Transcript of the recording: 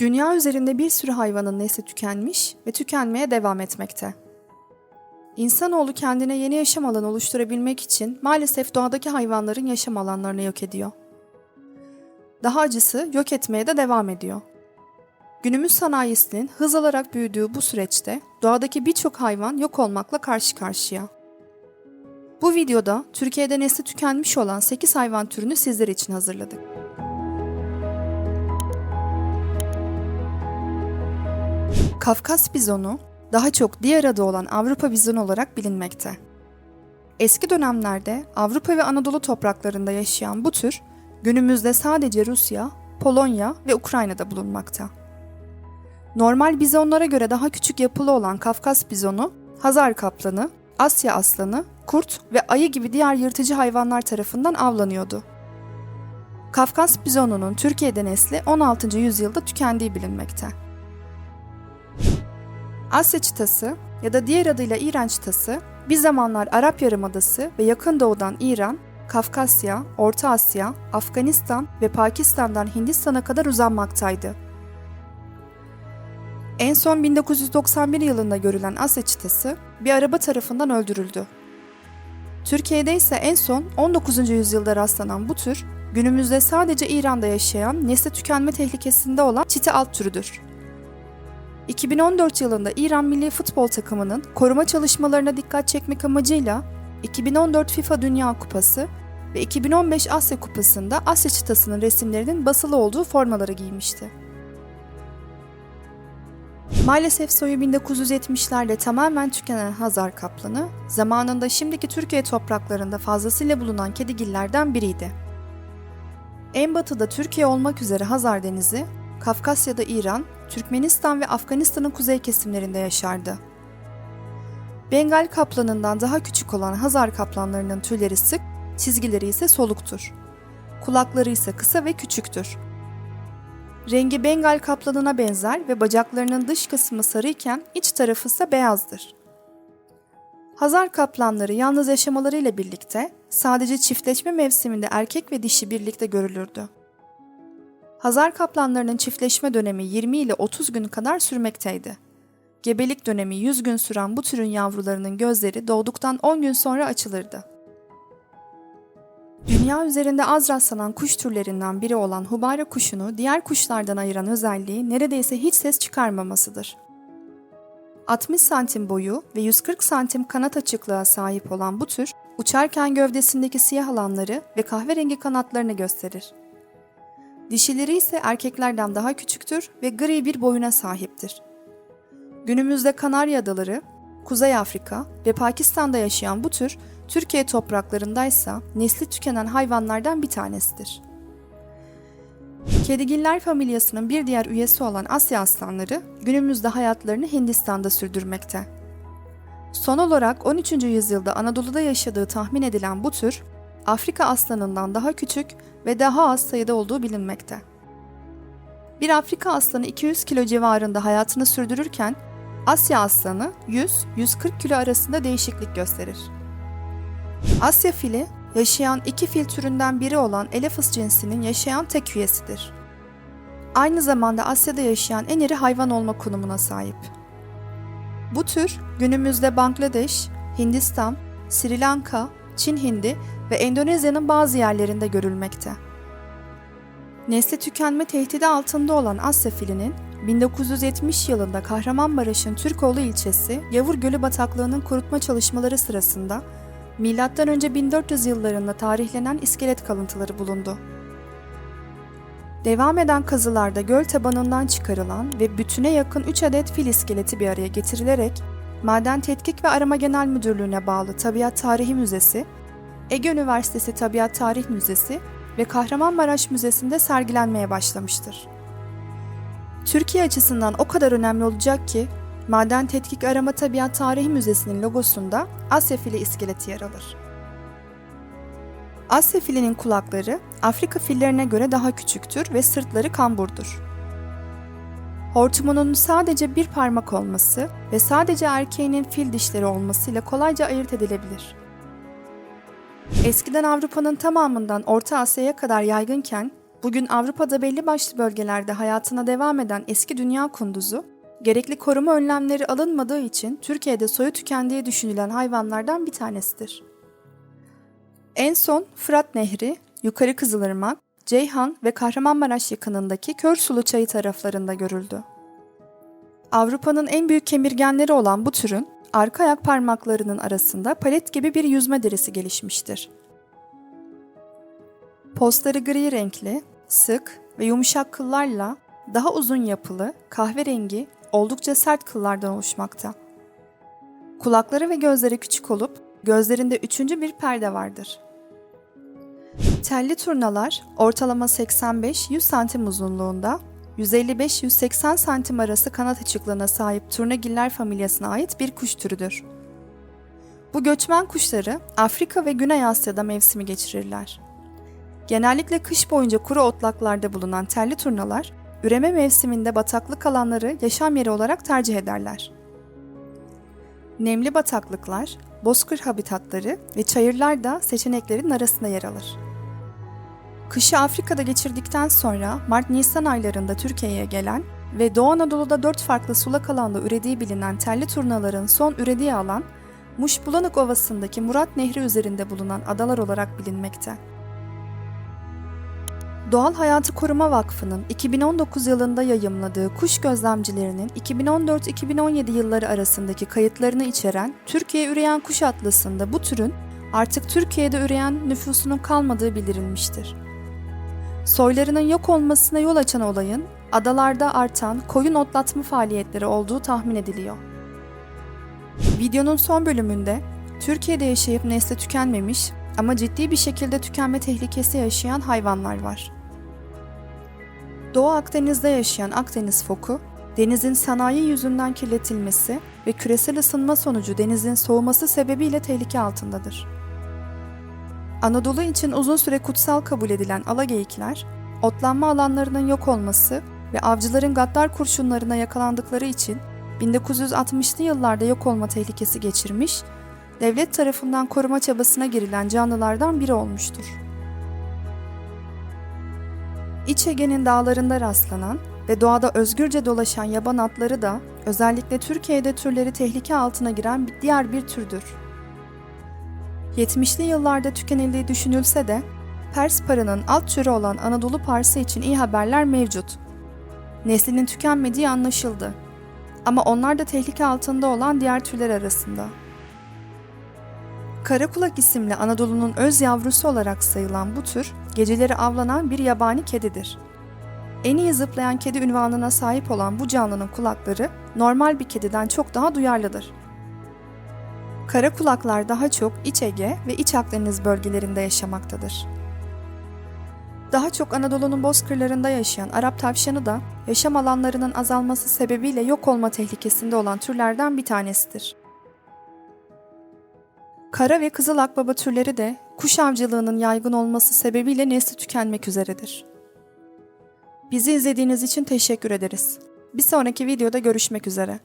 Dünya üzerinde bir sürü hayvanın nesli tükenmiş ve tükenmeye devam etmekte. İnsanoğlu kendine yeni yaşam alanı oluşturabilmek için maalesef doğadaki hayvanların yaşam alanlarını yok ediyor. Daha acısı yok etmeye de devam ediyor. Günümüz sanayisinin hız alarak büyüdüğü bu süreçte doğadaki birçok hayvan yok olmakla karşı karşıya. Bu videoda Türkiye'de nesli tükenmiş olan 8 hayvan türünü sizler için hazırladık. Kafkas bizonu, daha çok diğer adı olan Avrupa bizonu olarak bilinmekte. Eski dönemlerde Avrupa ve Anadolu topraklarında yaşayan bu tür, günümüzde sadece Rusya, Polonya ve Ukrayna'da bulunmakta. Normal bizonlara göre daha küçük yapılı olan Kafkas bizonu, Hazar kaplanı, Asya aslanı, kurt ve ayı gibi diğer yırtıcı hayvanlar tarafından avlanıyordu. Kafkas bizonunun Türkiye'de nesli 16. yüzyılda tükendiği bilinmekte. Asya çıtası ya da diğer adıyla İran çıtası bir zamanlar Arap Yarımadası ve Yakın Doğu'dan İran, Kafkasya, Orta Asya, Afganistan ve Pakistan'dan Hindistan'a kadar uzanmaktaydı. En son 1991 yılında görülen Asya çıtası bir araba tarafından öldürüldü. Türkiye'de ise en son 19. yüzyılda rastlanan bu tür, günümüzde sadece İran'da yaşayan nesli tükenme tehlikesinde olan çiti alt türüdür. 2014 yılında İran milli futbol takımının koruma çalışmalarına dikkat çekmek amacıyla 2014 FIFA Dünya Kupası ve 2015 Asya Kupası'nda Asya çıtasının resimlerinin basılı olduğu formaları giymişti. Maalesef soyu 1970'lerde tamamen tükenen Hazar kaplanı, zamanında şimdiki Türkiye topraklarında fazlasıyla bulunan kedigillerden biriydi. En batıda Türkiye olmak üzere Hazar Denizi, Kafkasya'da İran, Türkmenistan ve Afganistan'ın kuzey kesimlerinde yaşardı. Bengal kaplanından daha küçük olan Hazar kaplanlarının tüyleri sık, çizgileri ise soluktur. Kulakları ise kısa ve küçüktür. Rengi Bengal kaplanına benzer ve bacaklarının dış kısmı sarıyken iç tarafı ise beyazdır. Hazar kaplanları yalnız yaşamalarıyla birlikte sadece çiftleşme mevsiminde erkek ve dişi birlikte görülürdü. Hazar kaplanlarının çiftleşme dönemi 20 ile 30 gün kadar sürmekteydi. Gebelik dönemi 100 gün süren bu türün yavrularının gözleri doğduktan 10 gün sonra açılırdı. Dünya üzerinde az rastlanan kuş türlerinden biri olan hubara kuşunu diğer kuşlardan ayıran özelliği neredeyse hiç ses çıkarmamasıdır. 60 santim boyu ve 140 santim kanat açıklığa sahip olan bu tür, uçarken gövdesindeki siyah alanları ve kahverengi kanatlarını gösterir. Dişileri ise erkeklerden daha küçüktür ve gri bir boyuna sahiptir. Günümüzde Kanarya Adaları, Kuzey Afrika ve Pakistan'da yaşayan bu tür, Türkiye topraklarındaysa nesli tükenen hayvanlardan bir tanesidir. Kedigiller familyasının bir diğer üyesi olan Asya aslanları günümüzde hayatlarını Hindistan'da sürdürmekte. Son olarak 13. yüzyılda Anadolu'da yaşadığı tahmin edilen bu tür, Afrika aslanından daha küçük ve daha az sayıda olduğu bilinmekte. Bir Afrika aslanı 200 kilo civarında hayatını sürdürürken Asya aslanı 100-140 kilo arasında değişiklik gösterir. Asya fili, yaşayan iki fil türünden biri olan Elephas cinsinin yaşayan tek üyesidir. Aynı zamanda Asya'da yaşayan en iri hayvan olma konumuna sahip. Bu tür günümüzde Bangladeş, Hindistan, Sri Lanka, Çin Hindi ve Endonezya'nın bazı yerlerinde görülmekte. Nesli tükenme tehdidi altında olan Asya filinin 1970 yılında Kahramanmaraş'ın Türkoğlu ilçesi Yavur Gölü bataklığının kurutma çalışmaları sırasında M.Ö. 1400 yıllarında tarihlenen iskelet kalıntıları bulundu. Devam eden kazılarda göl tabanından çıkarılan ve bütüne yakın 3 adet fil iskeleti bir araya getirilerek Maden Tetkik ve Arama Genel Müdürlüğü'ne bağlı Tabiat Tarihi Müzesi, Ege Üniversitesi Tabiat Tarih Müzesi ve Kahramanmaraş Müzesi'nde sergilenmeye başlamıştır. Türkiye açısından o kadar önemli olacak ki Maden Tetkik Arama Tabiat Tarihi Müzesi'nin logosunda Asya fili iskeleti yer alır. Asya filinin kulakları Afrika fillerine göre daha küçüktür ve sırtları kamburdur. Hortumunun sadece bir parmak olması ve sadece erkeğinin fil dişleri olmasıyla kolayca ayırt edilebilir. Eskiden Avrupa'nın tamamından Orta Asya'ya kadar yaygınken bugün Avrupa'da belli başlı bölgelerde hayatına devam eden eski dünya kunduzu, gerekli koruma önlemleri alınmadığı için Türkiye'de soyu tükendiği düşünülen hayvanlardan bir tanesidir. En son Fırat Nehri, Yukarı Kızılırmak, Ceyhan ve Kahramanmaraş yakınındaki Körsulu Çayı taraflarında görüldü. Avrupa'nın en büyük kemirgenleri olan bu türün arka ayak parmaklarının arasında palet gibi bir yüzme derisi gelişmiştir. Postları gri renkli, sık ve yumuşak kıllarla daha uzun yapılı, kahverengi, oldukça sert kıllardan oluşmakta. Kulakları ve gözleri küçük olup gözlerinde üçüncü bir perde vardır. Telli turnalar ortalama 85-100 santim uzunluğunda, 155-180 santim arası kanat açıklığına sahip turnagiller familyasına ait bir kuş türüdür. Bu göçmen kuşları Afrika ve Güney Asya'da mevsimi geçirirler. Genellikle kış boyunca kuru otlaklarda bulunan telli turnalar, üreme mevsiminde bataklık alanları yaşam yeri olarak tercih ederler. Nemli bataklıklar, bozkır habitatları ve çayırlar da seçeneklerin arasında yer alır. Kışı Afrika'da geçirdikten sonra Mart-Nisan aylarında Türkiye'ye gelen ve Doğu Anadolu'da dört farklı sulak alanda ürediği bilinen telli turnaların son ürediği alan, Muş Bulanık Ovası'ndaki Murat Nehri üzerinde bulunan adalar olarak bilinmekte. Doğal Hayatı Koruma Vakfı'nın 2019 yılında yayımladığı kuş gözlemcilerinin 2014-2017 yılları arasındaki kayıtlarını içeren Türkiye Üreyen Kuş Atlası'nda bu türün artık Türkiye'de üreyen nüfusunun kalmadığı bildirilmiştir. Soylarının yok olmasına yol açan olayın adalarda artan koyun otlatma faaliyetleri olduğu tahmin ediliyor. Videonun son bölümünde Türkiye'de yaşayıp nesli tükenmemiş ama ciddi bir şekilde tükenme tehlikesi yaşayan hayvanlar var. Doğu Akdeniz'de yaşayan Akdeniz foku, denizin sanayi yüzünden kirletilmesi ve küresel ısınma sonucu denizin soğuması sebebiyle tehlike altındadır. Anadolu için uzun süre kutsal kabul edilen alageyikler, otlanma alanlarının yok olması ve avcıların gaddar kurşunlarına yakalandıkları için 1960'lı yıllarda yok olma tehlikesi geçirmiş, devlet tarafından koruma çabasına girilen canlılardan biri olmuştur. İç Ege'nin dağlarında rastlanan ve doğada özgürce dolaşan yaban atları da özellikle Türkiye'de türleri tehlike altına giren diğer bir türdür. 70'li yıllarda tükenildiği düşünülse de Pers parının alt türü olan Anadolu parsı için iyi haberler mevcut. Neslinin tükenmediği anlaşıldı. Ama onlar da tehlike altında olan diğer türler arasında. Karakulak isimli Anadolu'nun öz yavrusu olarak sayılan bu tür, geceleri avlanan bir yabani kedidir. En iyi zıplayan kedi ünvanına sahip olan bu canlının kulakları normal bir kediden çok daha duyarlıdır. Kara kulaklar daha çok İç Ege ve İç Akdeniz bölgelerinde yaşamaktadır. Daha çok Anadolu'nun bozkırlarında yaşayan Arap tavşanı da yaşam alanlarının azalması sebebiyle yok olma tehlikesinde olan türlerden bir tanesidir. Kara ve kızıl akbaba türleri de kuş avcılığının yaygın olması sebebiyle nesli tükenmek üzeredir. Bizi izlediğiniz için teşekkür ederiz. Bir sonraki videoda görüşmek üzere.